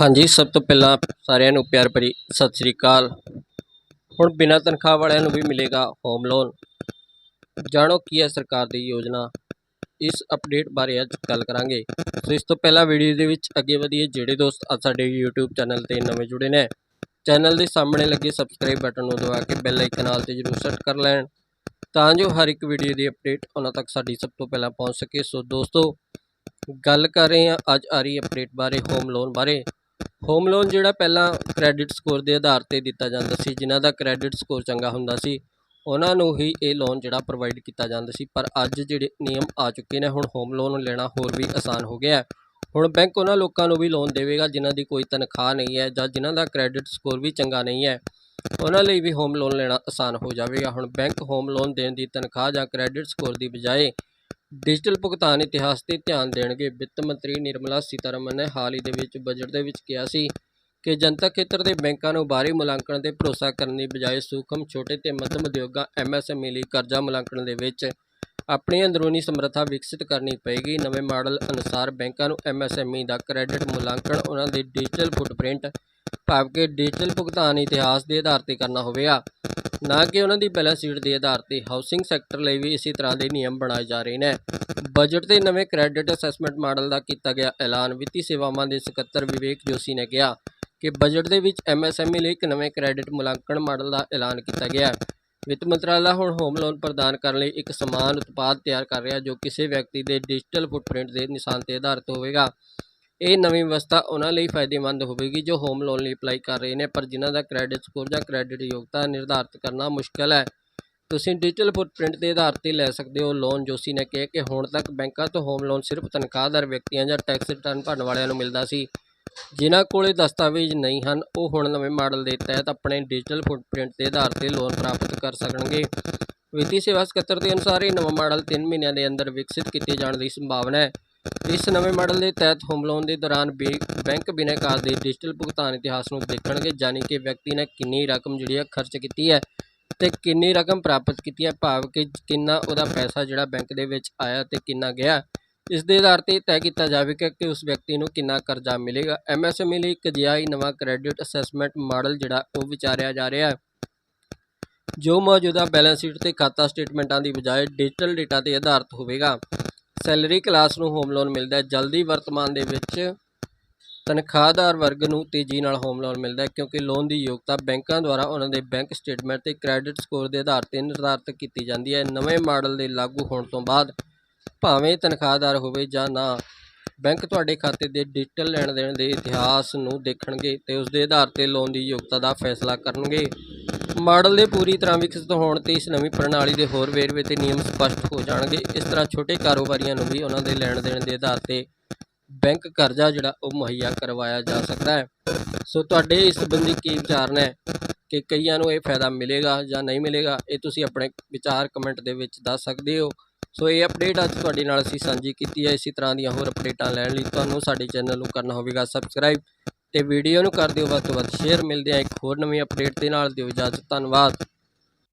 ਹਾਂਜੀ, ਸਭ ਤੋਂ ਪਹਿਲਾਂ ਸਾਰਿਆਂ ਨੂੰ ਪਿਆਰ ਭਰੀ ਸਤਿ ਸ੍ਰੀ ਅਕਾਲ। ਹੁਣ ਬਿਨਾਂ ਤਨਖਾਹ ਵਾਲਿਆਂ ਨੂੰ ਵੀ ਮਿਲੇਗਾ ਹੋਮ ਲੋਨ ਜਾਣੋ ਕੀ ਹੈ ਸਰਕਾਰ ਦੀ ਯੋਜਨਾ? ਇਸ ਅਪਡੇਟ ਬਾਰੇ ਅੱਜ ਗੱਲ ਕਰਾਂਗੇ। ਸੋ ਇਸ ਤੋਂ ਪਹਿਲਾਂ ਵੀਡੀਓ ਦੇ ਵਿੱਚ ਅੱਗੇ ਵਧੀਏ ਜਿਹੜੇ ਦੋਸਤ ਅੱਜ ਸਾਡੇ YouTube ਚੈਨਲ ਤੇ ਨਵੇਂ ਜੁੜੇ ਨੇ ਚੈਨਲ ਦੇ ਸਾਹਮਣੇ ਲੱਗੇ ਸਬਸਕ੍ਰਾਈਬ ਬਟਨ ਨੂੰ ਦਬਾ ਕੇ ਬੈਲ ਆਈਕਨ ਨਾਲ ਤੇ ਜਰੂਰ ਸੈੱਟ ਕਰ ਲੈਣ, ਤਾਂ ਜੋ ਹਰ ਇੱਕ ਵੀਡੀਓ ਦੀ ਅਪਡੇਟ ਉਹਨਾਂ ਤੱਕ ਸਾਡੀ ਸਭ ਤੋਂ ਪਹਿਲਾਂ ਪਹੁੰਚ ਸਕੇ। ਸੋ ਦੋਸਤੋ, ਗੱਲ ਕਰ ਰਹੇ ਹਾਂ ਅੱਜ ਆ ਰਹੀ ਅਪਡੇਟ ਬਾਰੇ ਹੋਮ ਲੋਨ ਬਾਰੇ। ਹੋਮ ਲੋਨ ਜਿਹੜਾ ਪਹਿਲਾਂ ਕ੍ਰੈਡਿਟ ਸਕੋਰ ਦੇ ਆਧਾਰ ਤੇ ਦਿੱਤਾ ਜਾਂਦਾ ਸੀ, ਜਿਨ੍ਹਾਂ ਦਾ ਕ੍ਰੈਡਿਟ ਸਕੋਰ ਚੰਗਾ ਹੁੰਦਾ ਸੀ, ਉਹਨਾਂ ਨੂੰ ਹੀ ਇਹ ਲੋਨ ਜਿਹੜਾ ਪ੍ਰੋਵਾਈਡ ਕੀਤਾ ਜਾਂਦਾ ਸੀ। ਪਰ ਅੱਜ ਜਿਹੜੇ ਨਿਯਮ ਆ ਚੁੱਕੇ ਨੇ, ਹੁਣ ਹੋਮ ਲੋਨ ਲੈਣਾ ਹੋਰ ਵੀ ਆਸਾਨ ਹੋ ਗਿਆ ਹੁਣ ਬੈਂਕ ਉਹਨਾਂ ਲੋਕਾਂ ਨੂੰ ਵੀ ਲੋਨ ਦੇਵੇਗਾ ਜਿਨ੍ਹਾਂ ਦੀ ਕੋਈ ਤਨਖਾਹ ਨਹੀਂ ਹੈ ਜਾਂ ਜਿਨ੍ਹਾਂ ਦਾ ਕ੍ਰੈਡਿਟ ਸਕੋਰ ਵੀ ਚੰਗਾ ਨਹੀਂ ਹੈ। ਉਹਨਾਂ ਲਈ ਵੀ ਹੋਮ ਲੋਨ ਲੈਣਾ ਆਸਾਨ ਹੋ ਜਾਵੇਗਾ। ਹੁਣ ਬੈਂਕ ਹੋਮ ਲੋਨ ਦੇਣ ਦੀ ਤਨਖਾਹ ਜਾਂ ਕ੍ਰੈਡਿਟ ਸਕੋਰ ਦੀ ਬਜਾਏ ਡਿਜੀਟਲ ਭੁਗਤਾਨ ਇਤਿਹਾਸ ਤੇ ਧਿਆਨ ਦੇਣਗੇ। ਵਿੱਤ ਮੰਤਰੀ ਨਿਰਮਲਾ ਸੀਤਾਰਮਨ ਨੇ ਹਾਲ ਹੀ ਦੇ ਵਿੱਚ ਬਜਟ ਦੇ ਵਿੱਚ ਕਿਹਾ ਸੀ ਕਿ ਜਨਤਕ ਖੇਤਰ ਦੇ ਬੈਂਕਾਂ ਨੂੰ ਬਾਹਰੀ ਮੁਲਾਂਕਣ ਤੇ ਭਰੋਸਾ ਕਰਨ ਦੀ ਬਜਾਏ ਸੂਖਮ, ਛੋਟੇ ਤੇ ਮੱਧਮ ਉਦਯੋਗਾਂ ਐਮਐਸਐਮਈ ਲਈ ਕਰਜ਼ਾ ਮੁਲਾਂਕਣ ਦੇ ਵਿੱਚ ਆਪਣੀ ਅੰਦਰੂਨੀ ਸਮਰੱਥਾ ਵਿਕਸਿਤ ਕਰਨੀ ਪਏਗੀ। ਨਵੇਂ ਮਾਡਲ ਅਨੁਸਾਰ ਬੈਂਕਾਂ ਨੂੰ ਐਮਐਸਐਮਈ ਦਾ ਕ੍ਰੈਡਿਟ ਮੁਲਾਂਕਣ, ਉਹਨਾਂ ਦੇ ਡਿਜੀਟਲ ਫੁੱਟਪ੍ਰਿੰਟ ਭਾਵ ਕਿ ਡਿਜੀਟਲ ਭੁਗਤਾਨ ਇਤਿਹਾਸ ਦੇ ਆਧਾਰ ਤੇ ਕਰਨਾ ਹੋਵੇਗਾ। ਨਾ ਕਿ ਉਹਨਾਂ ਦੀ ਬੈਲੈਂਸ ਸ਼ੀਟ ਦੇ ਆਧਾਰ ਤੇ ਹਾਊਸਿੰਗ ਸੈਕਟਰ ਲਈ ਵੀ ਇਸੇ ਤਰ੍ਹਾਂ ਦੇ ਨਿਯਮ ਬਣਾਏ ਜਾ ਰਹੇ ਨੇ। ਬਜਟ ਦੇ ਨਵੇਂ ਕ੍ਰੈਡਿਟ ਅਸੈਸਮੈਂਟ ਮਾਡਲ ਦਾ ਕੀਤਾ ਗਿਆ ਐਲਾਨ ਵਿੱਤੀ ਸੇਵਾਵਾਂ ਦੇ ਸਕੱਤਰ ਵਿਵੇਕ ਜੋਸ਼ੀ ਨੇ ਕਿਹਾ ਕਿ ਬਜਟ ਦੇ ਵਿੱਚ ਐਮਐਸਐਮਈ ਲਈ ਇੱਕ ਨਵੇਂ ਕ੍ਰੈਡਿਟ ਮੁਲਾਂਕਣ ਮਾਡਲ ਦਾ ਐਲਾਨ ਕੀਤਾ ਗਿਆ ਵਿੱਤ ਮੰਤਰਾਲਾ ਹੁਣ ਹੋਮ ਲੋਨ ਪ੍ਰਦਾਨ ਕਰਨ ਲਈ ਇੱਕ ਸਮਾਨ ਉਤਪਾਦ ਤਿਆਰ ਕਰ ਰਿਹਾ ਜੋ ਕਿਸੇ ਵਿਅਕਤੀ ਦੇ ਡਿਜੀਟਲ ਫੁੱਟਪ੍ਰਿੰਟ ਦੇ ਨਿਸ਼ਾਨ ਤੇ ਆਧਾਰਿਤ ਹੋਵੇਗਾ। ਇਹ ਨਵੀਂ ਵਿਵਸਥਾ ਉਹਨਾਂ ਲਈ ਫਾਇਦੇਮੰਦ ਹੋਵੇਗੀ ਜੋ ਹੋਮ ਲੋਨ ਲਈ ਅਪਲਾਈ ਕਰ ਰਹੇ ਨੇ, ਪਰ ਜਿਨ੍ਹਾਂ ਦਾ ਕ੍ਰੈਡਿਟ ਸਕੋਰ ਜਾਂ ਕ੍ਰੈਡਿਟ ਯੋਗਤਾ ਨਿਰਧਾਰਤ ਕਰਨਾ ਮੁਸ਼ਕਲ ਹੈ। ਤੁਸੀਂ ਡਿਜੀਟਲ ਫੁੱਟਪ੍ਰਿੰਟ ਦੇ ਆਧਾਰ ਤੇ ਲੈ ਸਕਦੇ ਹੋ। ਲੋਨ ਜੋਸ਼ੀ ਨੇ ਕਿਹਾ ਕਿ ਹੁਣ ਤੱਕ ਬੈਂਕਾਂ ਤੋਂ ਹੋਮ ਲੋਨ ਸਿਰਫ ਤਨਖਾਹਦਾਰ ਵਿਅਕਤੀਆਂ ਜਾਂ ਟੈਕਸ ਰਿਟਰਨ ਭਰਨ ਵਾਲਿਆਂ ਨੂੰ ਮਿਲਦਾ ਸੀ। ਜਿਨ੍ਹਾਂ ਕੋਲੇ ਦਸਤਾਵੇਜ਼ ਨਹੀਂ ਹਨ, ਉਹ ਹੁਣ ਨਵੇਂ ਮਾਡਲ ਦੇ ਤਹਿਤ ਆਪਣੇ ਡਿਜੀਟਲ ਫੁੱਟਪ੍ਰਿੰਟ ਦੇ ਆਧਾਰ ਤੇ ਲੋਨ ਪ੍ਰਾਪਤ ਕਰ ਸਕਣਗੇ। ਵਿੱਤੀ ਸੇਵਾ ਸਕੱਤਰ ਦੇ ਅਨੁਸਾਰ ਇਹ ਨਵਾਂ ਮਾਡਲ 3 ਮਹੀਨਿਆਂ ਦੇ ਅੰਦਰ ਵਿਕਸਿਤ ਕੀਤੇ ਜਾਣ ਦੀ ਸੰਭਾਵਨਾ ਹੈ। ਇਸ ਨਵੇਂ ਮਾਡਲ ਦੇ ਤਹਿਤ ਹੋਮ ਲੋਨ ਦੇ ਦੌਰਾਨ ਬੇ- ਬੈਂਕ ਬਿਨੈਕਾਰ ਦੇ ਡਿਜੀਟਲ ਭੁਗਤਾਨ ਇਤਿਹਾਸ ਨੂੰ ਦੇਖਣਗੇ ਯਾਨੀ ਕਿ ਵਿਅਕਤੀ ਨੇ ਕਿੰਨੀ ਰਕਮ ਜਿਹੜੀ ਹੈ ਖਰਚ ਕੀਤੀ ਹੈ ਤੇ ਕਿੰਨੀ ਰਕਮ ਪ੍ਰਾਪਤ ਕੀਤੀ ਹੈ, ਭਾਵ ਕਿ ਕਿੰਨਾ ਉਹਦਾ ਪੈਸਾ ਜਿਹੜਾ ਬੈਂਕ ਦੇ ਵਿੱਚ ਆਇਆ ਤੇ ਕਿੰਨਾ ਗਿਆ। ਇਸ ਦੇ ਆਧਾਰ ਤੇ ਤੈਅ ਕੀਤਾ ਜਾਵੇਗਾ ਕਿ ਉਸ ਵਿਅਕਤੀ ਨੂੰ ਕਿੰਨਾ ਕਰਜ਼ਾ ਮਿਲੇਗਾ। ਐਮਐਸਐਮਈ ਲਈ ਇੱਕ ਅਜਿਹਾ ਹੀ ਨਵਾਂ ਕ੍ਰੈਡਿਟ ਅਸੈਸਮੈਂਟ ਮਾਡਲ ਜਿਹੜਾ ਉਹ ਵਿਚਾਰਿਆ ਜਾ ਰਿਹਾ ਹੈ। ਜੋ ਮੌਜੂਦਾ ਬੈਲੈਂਸ ਸ਼ੀਟ ਤੇ ਖਾਤਾ ਸਟੇਟਮੈਂਟਾਂ ਦੀ ਬਜਾਏ ਡਿਜੀਟਲ ਡੇਟਾ ਤੇ ਆਧਾਰਿਤ ਹੋਵੇਗਾ। ਸੈਲਰੀ ਕਲਾਸ ਨੂੰ ਹੋਮ ਲੋਨ ਮਿਲਦਾ ਹੈ। ਜਲਦੀ ਵਰਤਮਾਨ ਦੇ ਵਿੱਚ ਤਨਖਾਹਦਾਰ ਵਰਗ ਨੂੰ ਤੇਜ਼ੀ ਨਾਲ ਹੋਮ ਲੋਨ ਮਿਲਦਾ ਹੈ ਕਿਉਂਕਿ ਲੋਨ ਦੀ ਯੋਗਤਾ ਬੈਂਕਾਂ ਦੁਆਰਾ ਉਹਨਾਂ ਦੇ ਬੈਂਕ ਸਟੇਟਮੈਂਟ ਤੇ ਕ੍ਰੈਡਿਟ ਸਕੋਰ ਦੇ ਆਧਾਰ ਤੇ ਨਿਰਧਾਰਤ ਕੀਤੀ ਜਾਂਦੀ ਹੈ। ਨਵੇਂ ਮਾਡਲ ਦੇ ਲਾਗੂ ਹੋਣ ਤੋਂ ਬਾਅਦ ਭਾਵੇਂ ਤਨਖਾਹਦਾਰ ਹੋਵੇ ਜਾਂ ਨਾ, ਬੈਂਕ ਤੁਹਾਡੇ ਖਾਤੇ ਦੇ ਡਿਜੀਟਲ ਲੈਣ ਦੇਣ ਦੇ ਇਤਿਹਾਸ ਨੂੰ ਦੇਖਣਗੇ ਤੇ ਉਸ ਦੇ ਆਧਾਰ ਤੇ ਲੋਨ ਦੀ ਯੋਗਤਾ ਦਾ ਫੈਸਲਾ ਕਰਨਗੇ। ਮਾਡਲ ਦੇ ਪੂਰੀ ਤਰ੍ਹਾਂ ਵਿਕਸਿਤ ਹੋਣ ਤੇ ਇਸ ਨਵੀਂ ਪ੍ਰਣਾਲੀ ਦੇ ਹੋਰ ਵੇਰਵੇ ਤੇ ਨਿਯਮ ਸਪਸ਼ਟ ਹੋ ਜਾਣਗੇ। ਇਸ ਤਰ੍ਹਾਂ ਛੋਟੇ ਕਾਰੋਬਾਰੀਆਂ ਨੂੰ ਵੀ ਉਹਨਾਂ ਦੇ ਲੈਣ ਦੇਣ ਦੇ ਆਧਾਰ ਤੇ ਬੈਂਕ ਕਰਜ਼ਾ ਜਿਹੜਾ ਉਹ ਮੁਹੱਈਆ ਕਰਵਾਇਆ ਜਾ ਸਕਦਾ ਹੈ। ਸੋ ਤੁਹਾਡੇ ਇਸ ਸੰਬੰਧੀ ਕੀ ਵਿਚਾਰ ਨੇ? ਕਿ ਕਈਆਂ ਨੂੰ ਇਹ ਫਾਇਦਾ ਮਿਲੇਗਾ ਜਾਂ ਨਹੀਂ ਮਿਲੇਗਾ, ਇਹ ਤੁਸੀਂ ਆਪਣੇ ਵਿਚਾਰ ਕਮੈਂਟ ਦੇ ਵਿੱਚ ਦੱਸ ਸਕਦੇ ਹੋ। ਸੋ ਇਹ ਅਪਡੇਟ ਅੱਜ ਤੁਹਾਡੇ ਨਾਲ ਅਸੀਂ ਸਾਂਝੀ ਕੀਤੀ ਹੈ। ਇਸੇ ਤਰ੍ਹਾਂ ਦੀਆਂ ਹੋਰ ਅਪਡੇਟਾਂ ਲੈਣ ਲਈ ਤੁਹਾਨੂੰ ਸਾਡੇ ਚੈਨਲ ਨੂੰ ਕਰਨਾ ਹੋਵੇਗਾ ਸਬਸਕ੍ਰਾਈਬ ਤੇ ਵੀਡੀਓ ਨੂੰ ਕਰ ਦਿਓ ਵੱਧ ਤੋਂ ਵੱਧ ਸ਼ੇਅਰ ਮਿਲਦੇ ਆ ਇੱਕ ਹੋਰ ਨਵੀਂ ਅਪਡੇਟ ਦੇ ਨਾਲ, ਦਿਓ ਇਜਾਜ਼ਤ, ਧੰਨਵਾਦ।